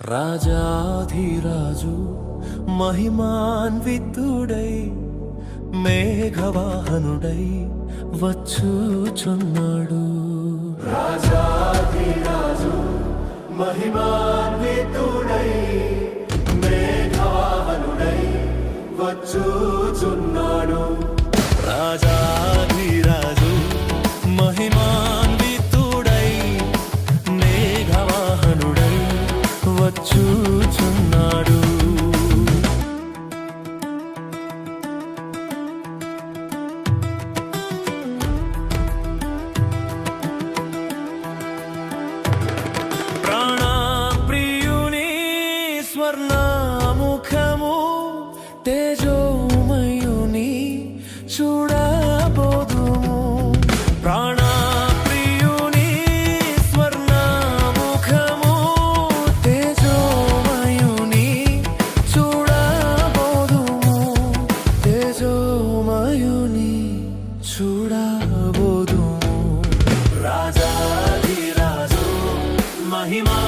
రాజాధిరాజు మహిమాన్వితుడై మేఘవాహనుడై వచ్చుచున్నాడు. రాజాధిరాజు మహిమాన్వితుడై మేఘవాహనుడై వచ్చుచున్నాడు. స్వర్ణముఖము తేజోమయుని చూడబోదుము. ప్రాణ చూడబోదు రాజాది రాజు మహిమా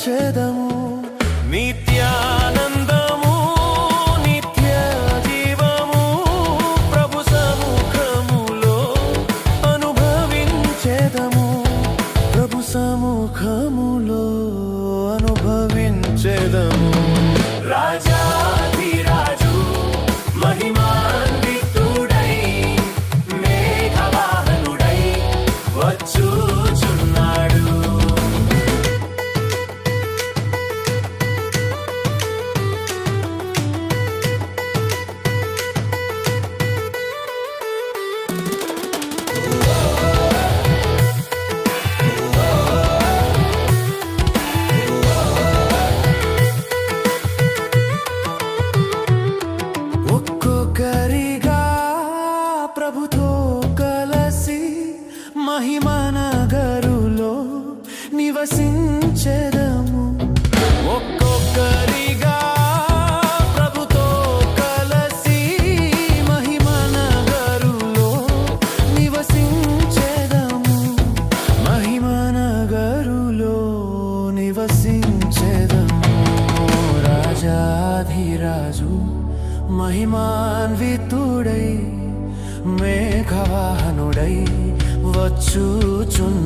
అనుభవించెదము నిత్యానందము నిత్య జీవము ప్రభు సముఖములో అనుభవించెదము. ప్రభు సముఖములో అనుభవించెదము. రాజాధిరాజు నివసించెదము ఒక్కొక్కరిగా ప్రభుతో కలసి మహిమనగరులో నివసించెదము. మహిమనగరులో నివసించెదము. రాజాధిరాజు మహిమాన్వితుడై మేఘవాహనుడై వచ్చుచున్న